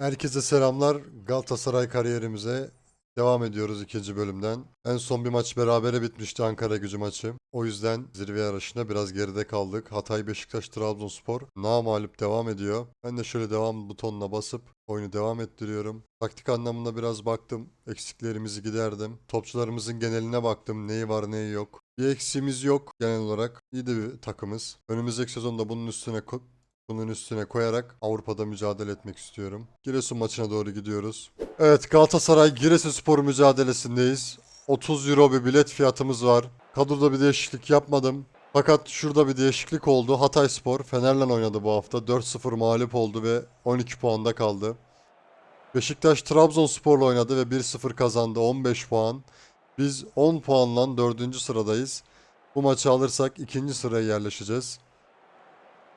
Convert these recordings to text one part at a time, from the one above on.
Herkese selamlar. Galatasaray kariyerimize devam ediyoruz ikinci bölümden. En son bir maç berabere bitmişti Ankara gücü maçı. O yüzden zirve yarışında biraz geride kaldık. Hatay, Beşiktaş, Trabzonspor mağlup devam ediyor. Ben de şöyle devam butonuna basıp oyunu devam ettiriyorum. Taktik anlamında biraz baktım. Eksiklerimizi giderdim. Topçularımızın geneline baktım. Neyi var neyi yok. Bir eksiğimiz yok genel olarak. İyi de bir takımız. Önümüzdeki sezonda bunun üstüne bunun üstüne koyarak Avrupa'da mücadele etmek istiyorum. Giresun maçına doğru gidiyoruz. Evet Galatasaray Giresunspor mücadelesindeyiz. 30 euro bir bilet fiyatımız var. Kadroda bir değişiklik yapmadım. Fakat şurada bir değişiklik oldu. Hatayspor Fener'le oynadı bu hafta. 4-0 mağlup oldu ve 12 puanda kaldı. Beşiktaş Trabzonspor'la oynadı ve 1-0 kazandı. 15 puan. Biz 10 puanla 4. sıradayız. Bu maçı alırsak 2. sıraya yerleşeceğiz.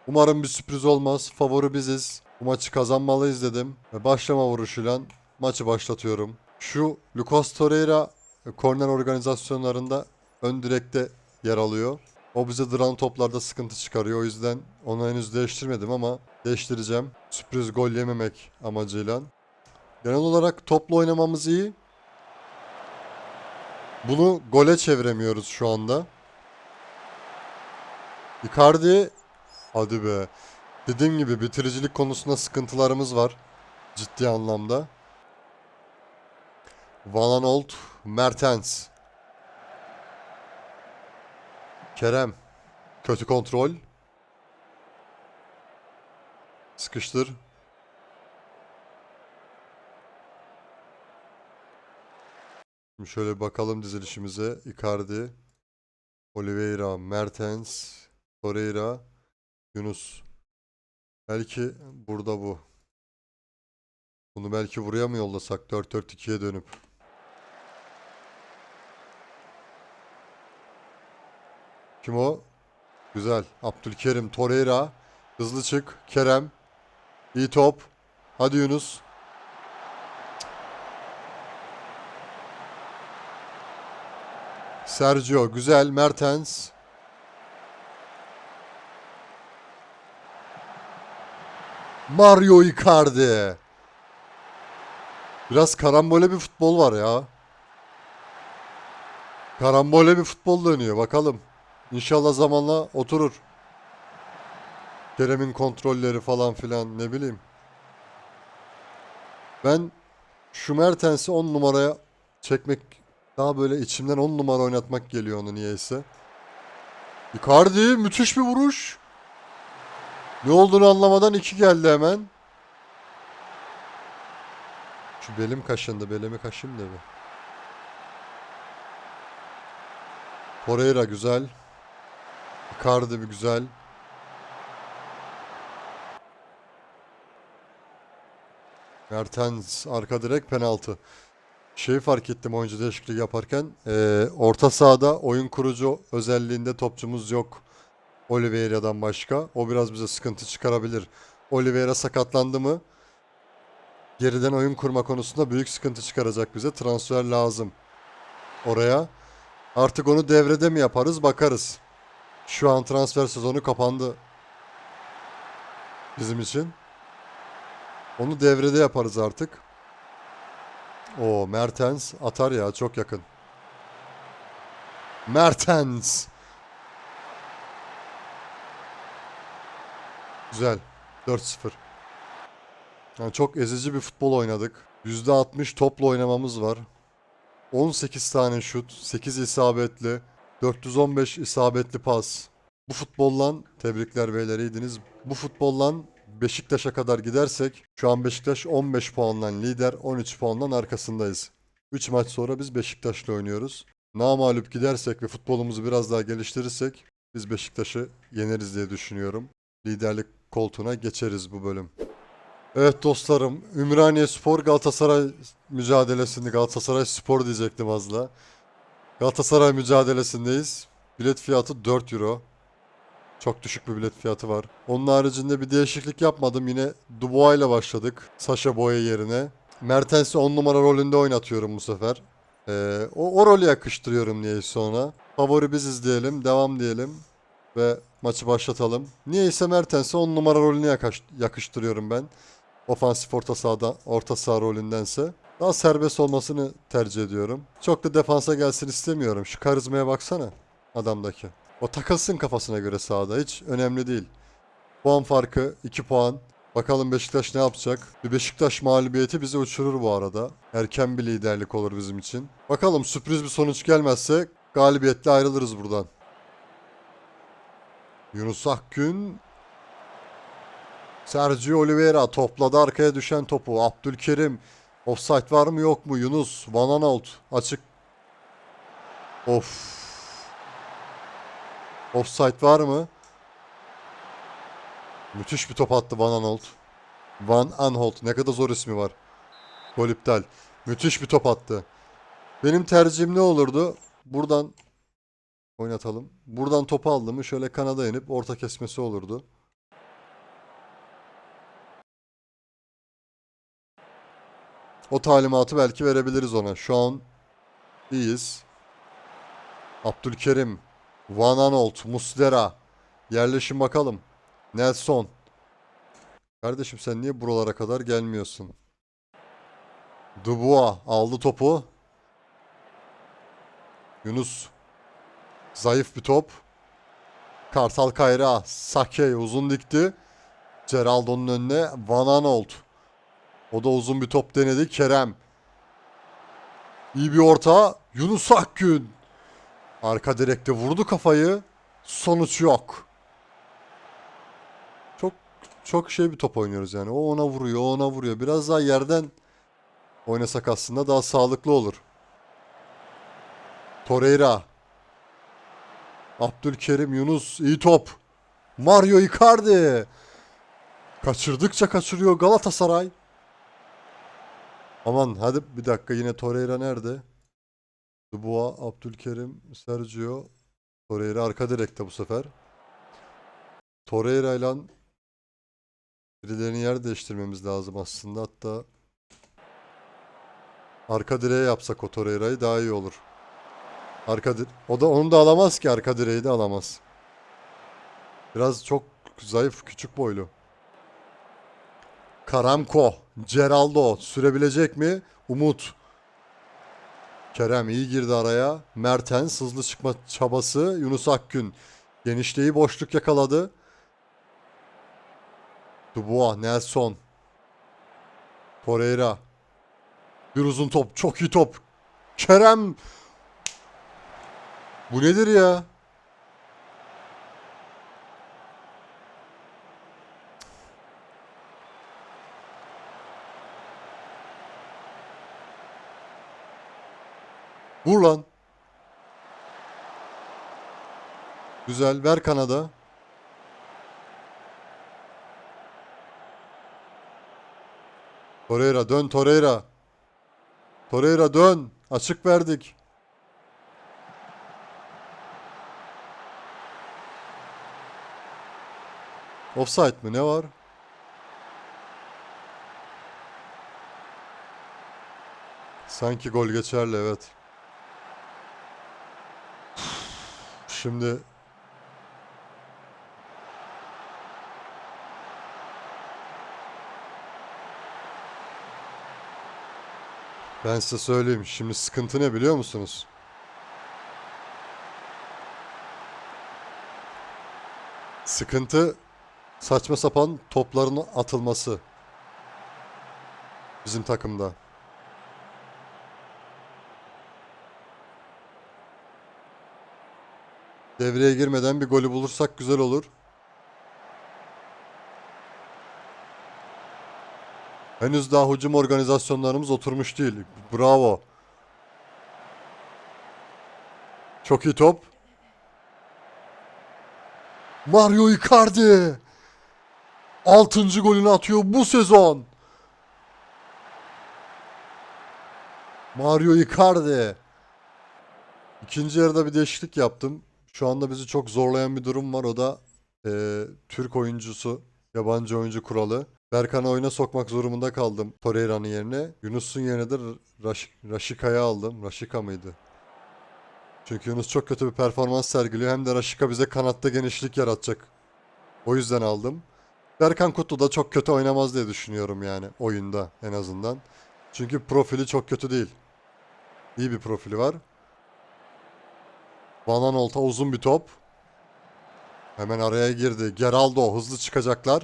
Umarım bir sürpriz olmaz. Favori biziz. Bu maçı kazanmalıyız dedim. Ve başlama vuruşuyla maçı başlatıyorum. Şu Lucas Torreira e, korner organizasyonlarında ön direkte yer alıyor. O bize duran toplarda sıkıntı çıkarıyor. O yüzden onu henüz değiştirmedim ama değiştireceğim. Sürpriz gol yememek amacıyla. Genel olarak toplu oynamamız iyi. Bunu gole çeviremiyoruz şu anda. Icardi Hadi be. Dediğim gibi bitiricilik konusunda sıkıntılarımız var. Ciddi anlamda. Van Aanholt, Mertens. Kerem. Kötü kontrol. Sıkıştır. Şimdi şöyle bakalım dizilişimize. Icardi, Oliveira, Mertens, Torreira, Yunus. Belki burada bu. Bunu belki buraya mı yollasak 4-4-2'ye dönüp. Kim o? Güzel. Abdülkerim, Torreira. Hızlı çık. Kerem. İyi top. Hadi Yunus. Sergio. Güzel. Mertens. Mario Icardi. Biraz karambole bir futbol var ya. Karambole bir futbol dönüyor. Bakalım. İnşallah zamanla oturur. Kerem'in kontrolleri falan filan ne bileyim. Ben şu Mertens'i 10 numaraya çekmek daha böyle içimden 10 numara oynatmak geliyor onu niyeyse. Icardi müthiş bir vuruş. Ne olduğunu anlamadan iki geldi hemen. Şu belim kaşındı. Belimi kaşıyım da bir. Torreira güzel. Icardi bir güzel. Mertens arka direk penaltı. Şeyi fark ettim oyuncu değişikliği yaparken. eee, orta sahada oyun kurucu özelliğinde topçumuz yok. Oliveira'dan başka. O biraz bize sıkıntı çıkarabilir. Oliveira sakatlandı mı? Geriden oyun kurma konusunda büyük sıkıntı çıkaracak bize. Transfer lazım. Oraya. Artık onu devrede mi yaparız bakarız. Şu an transfer sezonu kapandı. Bizim için. Onu devrede yaparız artık. O Mertens atar ya çok yakın. Mertens. Güzel. 4-0. Yani çok ezici bir futbol oynadık. %60 topla oynamamız var. 18 tane şut, 8 isabetli, 415 isabetli pas. Bu futbolla tebrikler beyler iyiydiniz. Bu futbolla Beşiktaş'a kadar gidersek şu an Beşiktaş 15 puanla lider, 13 puanla arkasındayız. 3 maç sonra biz Beşiktaş'la oynuyoruz. Namalup gidersek ve futbolumuzu biraz daha geliştirirsek biz Beşiktaş'ı yeneriz diye düşünüyorum liderlik koltuğuna geçeriz bu bölüm. Evet dostlarım, Ümraniye Spor Galatasaray mücadelesinde Galatasaray Spor diyecektim az da. Galatasaray mücadelesindeyiz. Bilet fiyatı 4 euro. Çok düşük bir bilet fiyatı var. Onun haricinde bir değişiklik yapmadım. Yine Dubois ile başladık. Sasha Boya yerine. Mertens'i 10 numara rolünde oynatıyorum bu sefer. Ee, o, o rolü yakıştırıyorum niyeyse ona. Favori biziz diyelim. Devam diyelim ve maçı başlatalım. Niyeyse Mertens'e 10 numara yakaş- yakıştırıyorum ben. Ofansif orta sahada orta saha rolündense. Daha serbest olmasını tercih ediyorum. Çok da defansa gelsin istemiyorum. Şu karizmaya baksana adamdaki. O takılsın kafasına göre sahada. Hiç önemli değil. Puan farkı 2 puan. Bakalım Beşiktaş ne yapacak? Bir Beşiktaş mağlubiyeti bizi uçurur bu arada. Erken bir liderlik olur bizim için. Bakalım sürpriz bir sonuç gelmezse galibiyetle ayrılırız buradan. Yunus Akgün Sergio Oliveira topladı arkaya düşen topu. Abdülkerim offside var mı yok mu? Yunus Van Aanholt açık. Of. Offside var mı? Müthiş bir top attı Van Aanholt. Van Aanholt ne kadar zor ismi var. Gol iptal. Müthiş bir top attı. Benim tercihim ne olurdu? Buradan oynatalım. Buradan topu aldı mı şöyle kanada inip orta kesmesi olurdu. O talimatı belki verebiliriz ona. Şu an iyiyiz. Abdülkerim, Van Aanholt, Muslera. Yerleşin bakalım. Nelson. Kardeşim sen niye buralara kadar gelmiyorsun? Dubois aldı topu. Yunus. Zayıf bir top. Kartal Kayra. Sake uzun dikti. Geraldo'nun önüne Van Aanholt. O da uzun bir top denedi. Kerem. İyi bir orta. Yunus Akgün. Arka direkte vurdu kafayı. Sonuç yok. Çok çok şey bir top oynuyoruz yani. O ona vuruyor, o ona vuruyor. Biraz daha yerden oynasak aslında daha sağlıklı olur. Torreira. Abdülkerim Yunus iyi top. Mario Icardi. Kaçırdıkça kaçırıyor Galatasaray. Aman hadi bir dakika yine Torreira nerede? Dubois, Abdülkerim, Sergio. Torreira arka direkte bu sefer. Torreira ile birilerini yer değiştirmemiz lazım aslında. Hatta arka direğe yapsak o Torreira'yı daha iyi olur. Arka o da onu da alamaz ki arka direği de alamaz. Biraz çok zayıf, küçük boylu. Karamko, Geraldo sürebilecek mi? Umut. Kerem iyi girdi araya. Mertens hızlı çıkma çabası. Yunus Akgün genişliği boşluk yakaladı. Dubois, Nelson. Torreira. Bir uzun top. Çok iyi top. Kerem. Bu nedir ya? Vur lan. Güzel. Ver kanada. Torreira dön Torreira. Torreira dön. Açık verdik. Offside mi? Ne var? Sanki gol geçerli evet. Şimdi ben size söyleyeyim. Şimdi sıkıntı ne biliyor musunuz? Sıkıntı saçma sapan topların atılması. Bizim takımda. Devreye girmeden bir golü bulursak güzel olur. Henüz daha hücum organizasyonlarımız oturmuş değil. Bravo. Çok iyi top. Mario Icardi. Altıncı golünü atıyor bu sezon. Mario Icardi. İkinci yarıda bir değişiklik yaptım. Şu anda bizi çok zorlayan bir durum var. O da eee, Türk oyuncusu, yabancı oyuncu kuralı. Berkan'ı oyuna sokmak zorunda kaldım Torreira'nın yerine. Yunus'un yerine de Raş Raşika'yı aldım. Raşika mıydı? Çünkü Yunus çok kötü bir performans sergiliyor. Hem de Raşika bize kanatta genişlik yaratacak. O yüzden aldım. Berkan Kutlu da çok kötü oynamaz diye düşünüyorum yani oyunda en azından. Çünkü profili çok kötü değil. İyi bir profili var. Van Olta uzun bir top. Hemen araya girdi. Geraldo hızlı çıkacaklar.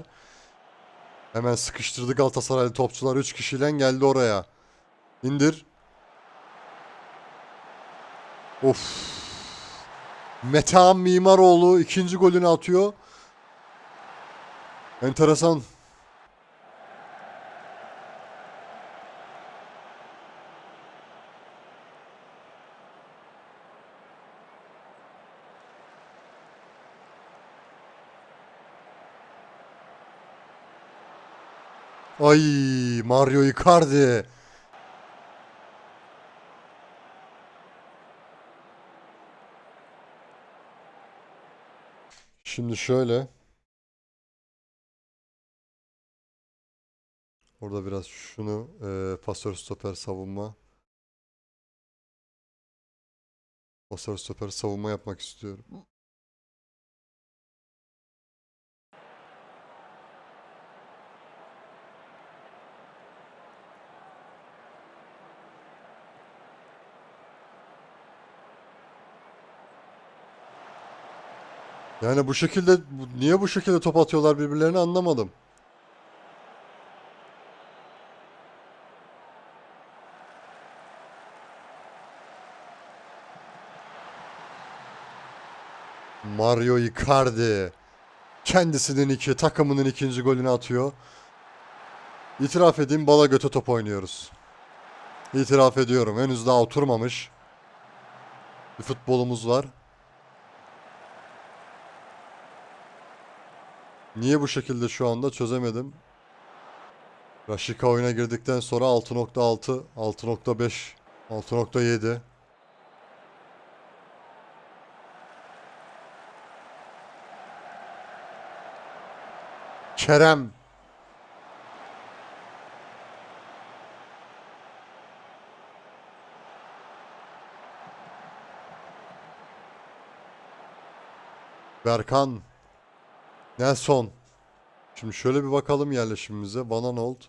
Hemen sıkıştırdı Galatasaraylı topçular 3 kişiyle geldi oraya. İndir. Of. Metehan Mimaroğlu ikinci golünü atıyor. Enteresan. Ay Mario Icardi. Şimdi şöyle. Orada biraz şunu e, pasör stoper savunma. Pasör stoper savunma yapmak istiyorum. Yani bu şekilde niye bu şekilde top atıyorlar birbirlerine anlamadım. Mario Icardi kendisinin iki takımının ikinci golünü atıyor. İtiraf edeyim bala göte top oynuyoruz. İtiraf ediyorum henüz daha oturmamış. Bir futbolumuz var. Niye bu şekilde şu anda çözemedim. Raşika oyuna girdikten sonra 6.6, 6.5, 6.7. Kerem. Berkan. Nelson. Şimdi şöyle bir bakalım yerleşimimize. Van Aanholt.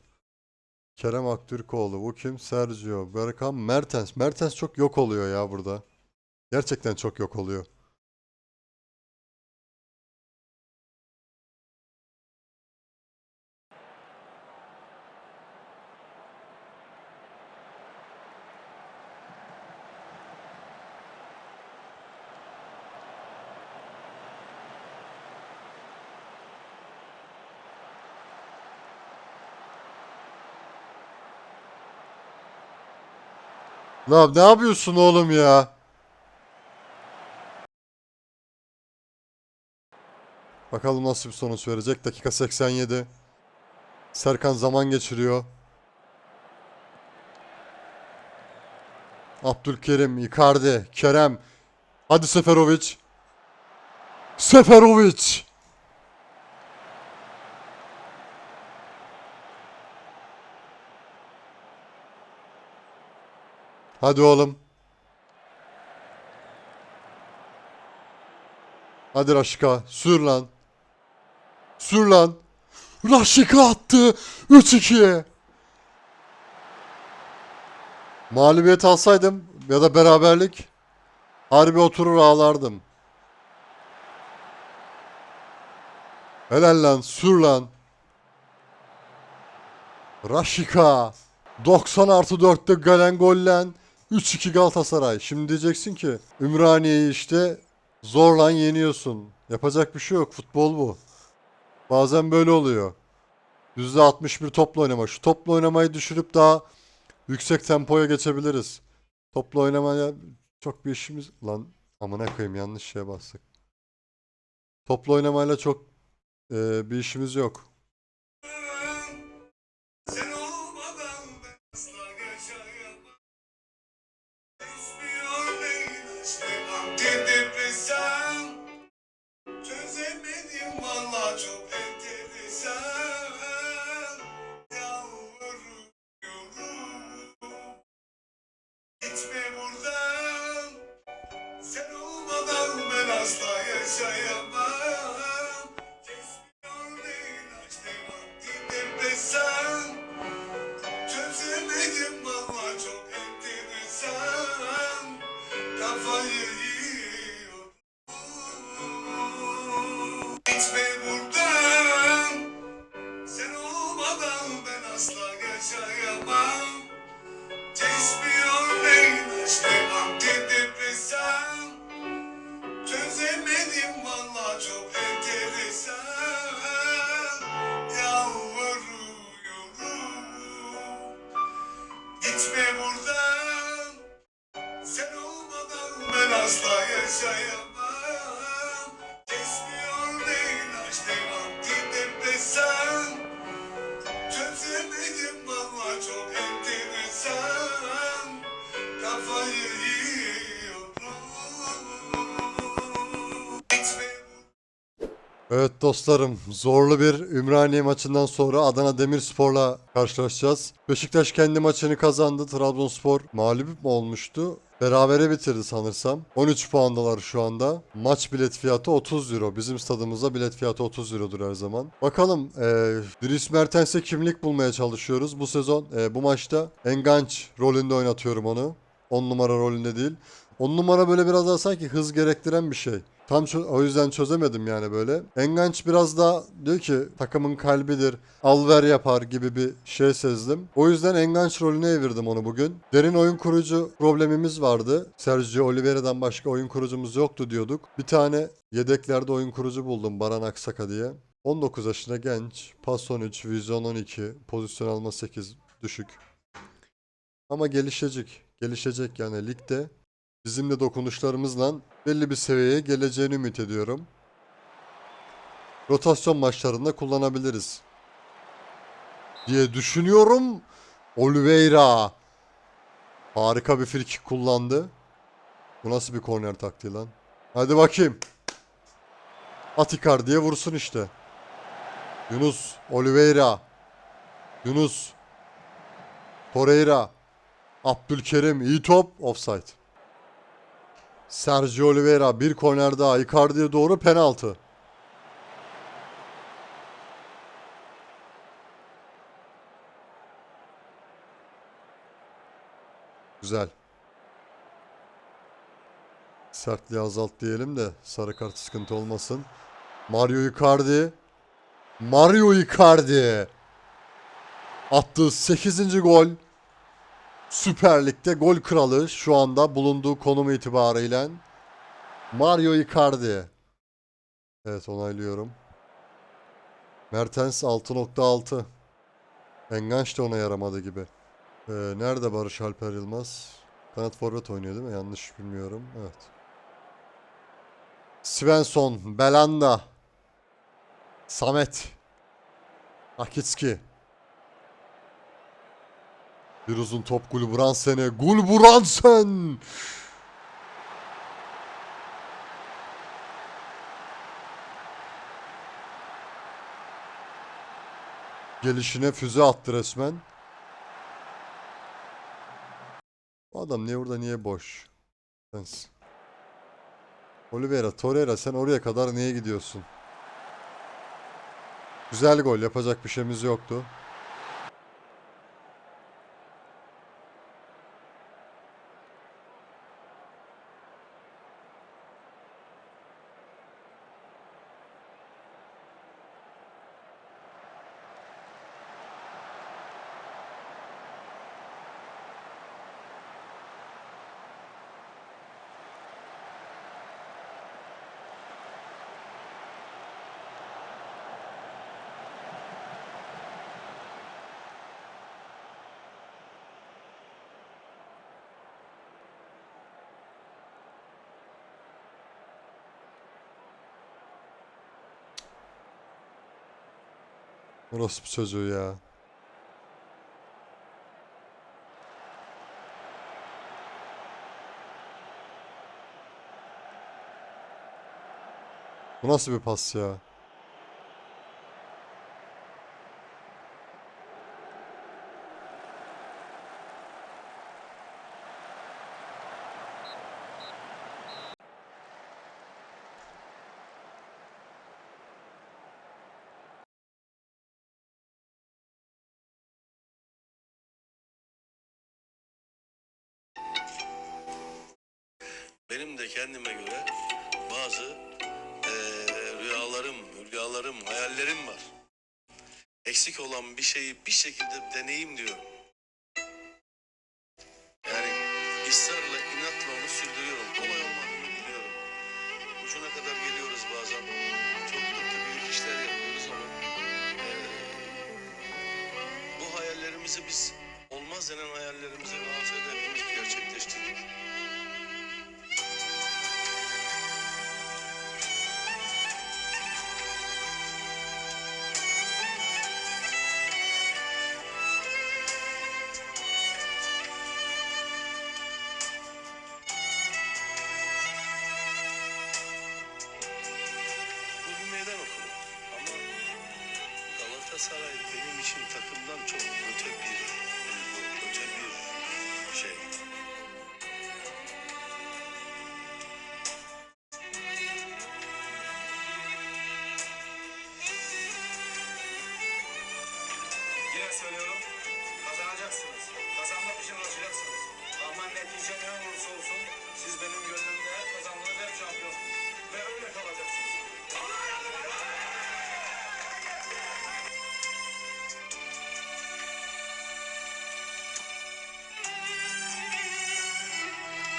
Kerem Aktürkoğlu. Bu kim? Sergio. Berkan. Mertens. Mertens çok yok oluyor ya burada. Gerçekten çok yok oluyor. Lan ne yapıyorsun oğlum ya? Bakalım nasıl bir sonuç verecek. Dakika 87. Serkan zaman geçiriyor. Abdülkerim, Icardi, Kerem. Hadi Seferovic. Seferovic. Hadi oğlum. Hadi Raşika. Sür lan. Sür lan. Raşika attı. 3-2. Mağlubiyet alsaydım ya da beraberlik harbi oturur ağlardım. Helal lan. Sür lan. Raşika. 90 artı 4'te gelen gollen 3-2 Galatasaray. Şimdi diyeceksin ki Ümraniye'yi işte zorla yeniyorsun. Yapacak bir şey yok. Futbol bu. Bazen böyle oluyor. %61 topla oynama. Şu topla oynamayı düşürüp daha yüksek tempoya geçebiliriz. Topla oynamaya çok bir işimiz... Lan amına koyayım yanlış şeye bastık. Topla oynamayla çok e, bir işimiz yok. Evet dostlarım, zorlu bir Ümraniye maçından sonra Adana Demirspor'la karşılaşacağız. Beşiktaş kendi maçını kazandı. Trabzonspor mağlup mu olmuştu? Berabere bitirdi sanırsam. 13 puandalar şu anda. Maç bilet fiyatı 30 euro. Bizim stadımızda bilet fiyatı 30 eurodur her zaman. Bakalım e, Dries Mertens'e kimlik bulmaya çalışıyoruz. Bu sezon e, bu maçta Enganç rolünde oynatıyorum onu. 10 numara rolünde değil. 10 numara böyle biraz daha sanki hız gerektiren bir şey. Tam o yüzden çözemedim yani böyle. Enganç biraz daha diyor ki takımın kalbidir, alver yapar gibi bir şey sezdim. O yüzden Enganç rolüne evirdim onu bugün. Derin oyun kurucu problemimiz vardı. Sergio Oliveira'dan başka oyun kurucumuz yoktu diyorduk. Bir tane yedeklerde oyun kurucu buldum Baran Aksaka diye. 19 yaşında genç, pas 13, vizyon 12, pozisyon alma 8 düşük. Ama gelişecek. Gelişecek yani ligde bizimle dokunuşlarımızla belli bir seviyeye geleceğini ümit ediyorum. Rotasyon maçlarında kullanabiliriz. Diye düşünüyorum. Oliveira. Harika bir frikik kullandı. Bu nasıl bir korner taktiği lan? Hadi bakayım. At Icardi'ye vursun işte. Yunus. Oliveira. Yunus. Torreira. Abdülkerim. iyi top. Offside. Sergio Oliveira bir korner daha Icardi'ye doğru penaltı. Güzel. Sertliği azalt diyelim de sarı kart sıkıntı olmasın. Mario Icardi. Mario Icardi. Attığı 8. gol. Süper Lig'de gol kralı şu anda bulunduğu konum itibarıyla Mario Icardi. Evet onaylıyorum. Mertens 6.6. Enganç da ona yaramadı gibi. Ee, nerede Barış Alper Yılmaz? Kanat forvet oynuyor değil mi? Yanlış bilmiyorum. Evet. Svensson, Belanda, Samet, Akitski. Bir uzun top Gulbransen'e. Gulbransen! Gelişine füze attı resmen. Bu adam niye burada niye boş? Sens. Oliveira, Torreira sen oraya kadar niye gidiyorsun? Güzel gol yapacak bir şeyimiz yoktu. Bir çocuğu ya. Bu nasıl bir pas ya? Şekilde deneyim diyorum. Yani ısrarla, inatla onu sürdürüyorum. Kolay olmadığını biliyorum. Ucuna kadar geliyoruz bazen. Çok da büyük işler yapıyoruz ama eee, bu hayallerimizi biz olmaz denen hayallerimizi Galatasaray'da hepimiz gerçekleştirdik.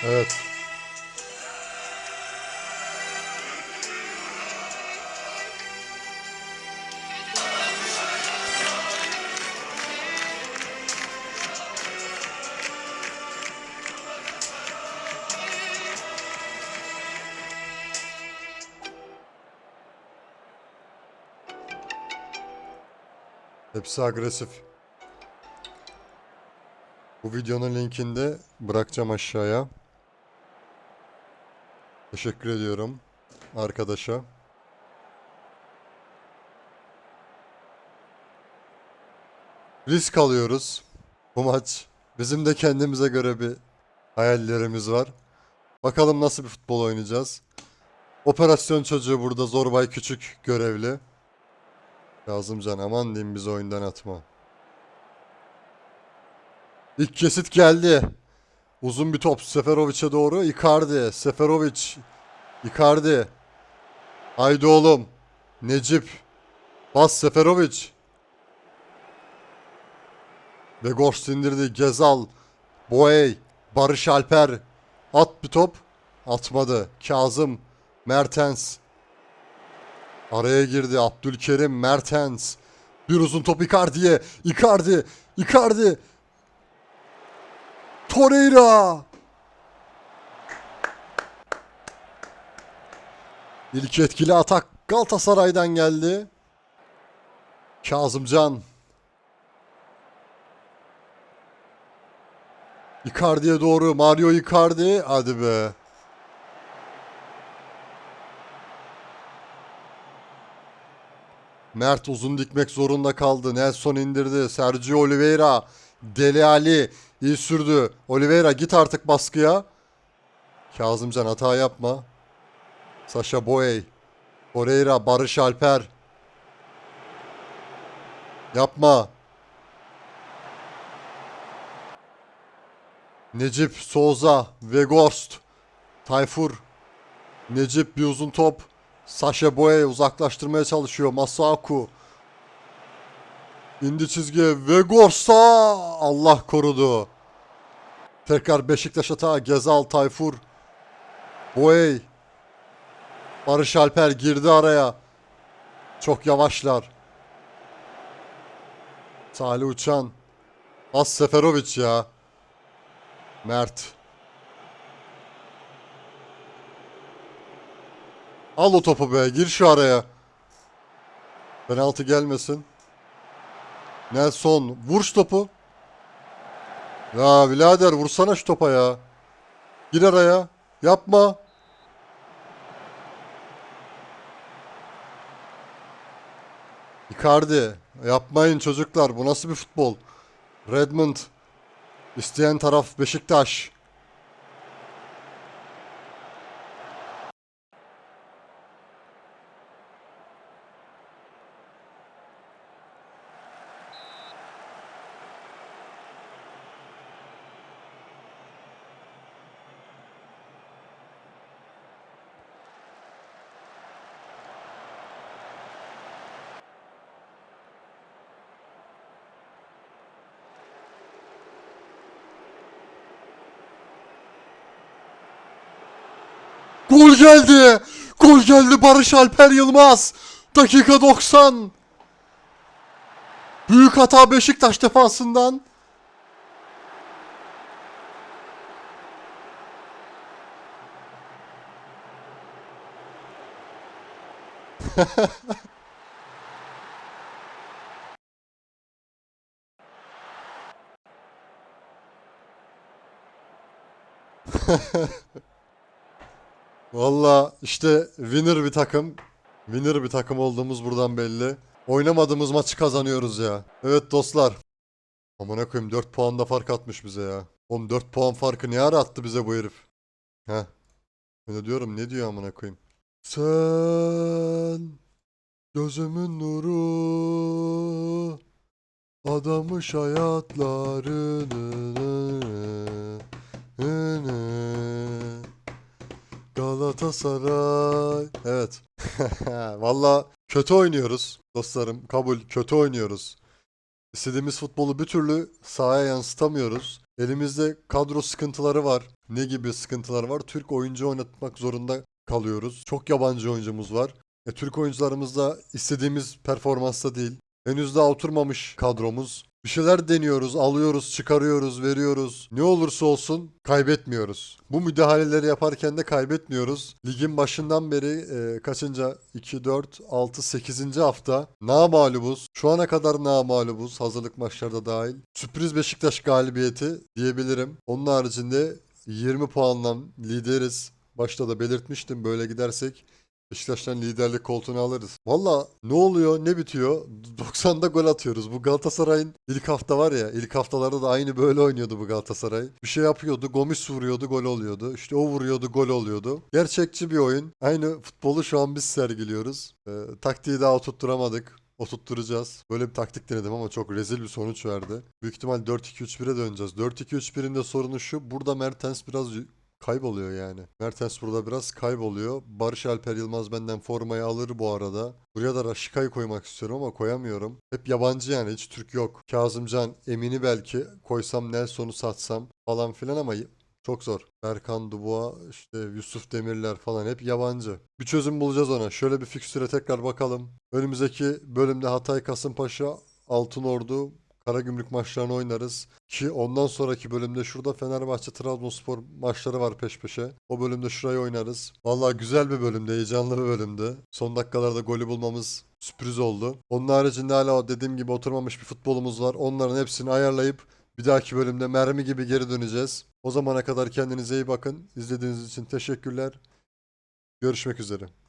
Evet. Hepsi agresif. Bu videonun linkini de bırakacağım aşağıya. Teşekkür ediyorum arkadaşa. Risk alıyoruz bu maç. Bizim de kendimize göre bir hayallerimiz var. Bakalım nasıl bir futbol oynayacağız. Operasyon çocuğu burada Zorbay Küçük görevli. Kazımcan aman diyeyim bizi oyundan atma. İlk kesit geldi. Uzun bir top Seferovic'e doğru. Icardi. Seferovic. Icardi. Haydi oğlum. Necip. Bas Seferovic. Begors indirdi. Gezal. Boey. Barış Alper. At bir top. Atmadı. Kazım. Mertens. Araya girdi. Abdülkerim. Mertens. Bir uzun top Icardi'ye. Icardi. Icardi. Torreira. İlk etkili atak Galatasaray'dan geldi. Kazımcan. Icardi'ye doğru Mario Icardi. Hadi be. Mert uzun dikmek zorunda kaldı. Nelson indirdi. Sergio Oliveira. Deli Ali. İyi sürdü. Oliveira git artık baskıya. Kazımcan hata yapma. Sasha Boey. Torreira. Barış Alper. Yapma. Necip Souza. Vegorst. Tayfur. Necip bir uzun top. Sasha Boye uzaklaştırmaya çalışıyor. Masaku. İndi çizgiye. Vegorsa. Allah korudu. Tekrar Beşiktaş atağı. Gezal, Tayfur. Boey. Barış Alper girdi araya. Çok yavaşlar. Salih Uçan. As Seferovic ya. Mert. Al o topu be. Gir şu araya. Penaltı gelmesin. Nelson. Vur topu. Ya birader vursana şu topa ya. Gir araya. Yapma. Icardi. Yapmayın çocuklar. Bu nasıl bir futbol? Redmond. İsteyen taraf Beşiktaş. Gol geldi. Gol geldi Barış Alper Yılmaz. Dakika 90. Büyük hata Beşiktaş defansından. Ha ha ha. Valla işte winner bir takım. Winner bir takım olduğumuz buradan belli. Oynamadığımız maçı kazanıyoruz ya. Evet dostlar. Amına koyayım 4 puan da fark atmış bize ya. Oğlum 4 puan farkı ne ara attı bize bu herif? Heh. De diyorum ne diyor amına koyayım. Sen gözümün nuru adamış hayatlarını Galatasaray. Evet. Valla kötü oynuyoruz dostlarım. Kabul. Kötü oynuyoruz. İstediğimiz futbolu bir türlü sahaya yansıtamıyoruz. Elimizde kadro sıkıntıları var. Ne gibi sıkıntılar var? Türk oyuncu oynatmak zorunda kalıyoruz. Çok yabancı oyuncumuz var. E, Türk oyuncularımız da istediğimiz performansta değil. Henüz daha oturmamış kadromuz. Bir şeyler deniyoruz, alıyoruz, çıkarıyoruz, veriyoruz. Ne olursa olsun kaybetmiyoruz. Bu müdahaleleri yaparken de kaybetmiyoruz. Ligin başından beri e, kaçıncı? 2, 4, 6, 8. hafta namalubuz. Şu ana kadar namalubuz. Hazırlık maçlarda dahil. Sürpriz Beşiktaş galibiyeti diyebilirim. Onun haricinde 20 puanla lideriz. Başta da belirtmiştim böyle gidersek Beşiktaş'tan liderlik koltuğunu alırız. Valla ne oluyor ne bitiyor? 90'da gol atıyoruz. Bu Galatasaray'ın ilk hafta var ya ilk haftalarda da aynı böyle oynuyordu bu Galatasaray. Bir şey yapıyordu Gomis vuruyordu gol oluyordu. İşte o vuruyordu gol oluyordu. Gerçekçi bir oyun. Aynı futbolu şu an biz sergiliyoruz. Ee, taktiği daha oturtturamadık. Oturtturacağız. Böyle bir taktik denedim ama çok rezil bir sonuç verdi. Büyük ihtimal 4-2-3-1'e döneceğiz. 4-2-3-1'in de sorunu şu. Burada Mertens biraz kayboluyor yani. Mertens burada biraz kayboluyor. Barış Alper Yılmaz benden formayı alır bu arada. Buraya da Raşika'yı koymak istiyorum ama koyamıyorum. Hep yabancı yani hiç Türk yok. Kazımcan, Emin'i belki koysam Nelson'u satsam falan filan ama çok zor. Berkan Dubois, işte Yusuf Demirler falan hep yabancı. Bir çözüm bulacağız ona. Şöyle bir fikstüre tekrar bakalım. Önümüzdeki bölümde Hatay Kasımpaşa, Altınordu, Karagümrük maçlarını oynarız. Ki ondan sonraki bölümde şurada Fenerbahçe Trabzonspor maçları var peş peşe. O bölümde şurayı oynarız. Vallahi güzel bir bölümde, heyecanlı bir bölümdü. Son dakikalarda golü bulmamız sürpriz oldu. Onun haricinde hala dediğim gibi oturmamış bir futbolumuz var. Onların hepsini ayarlayıp bir dahaki bölümde mermi gibi geri döneceğiz. O zamana kadar kendinize iyi bakın. İzlediğiniz için teşekkürler. Görüşmek üzere.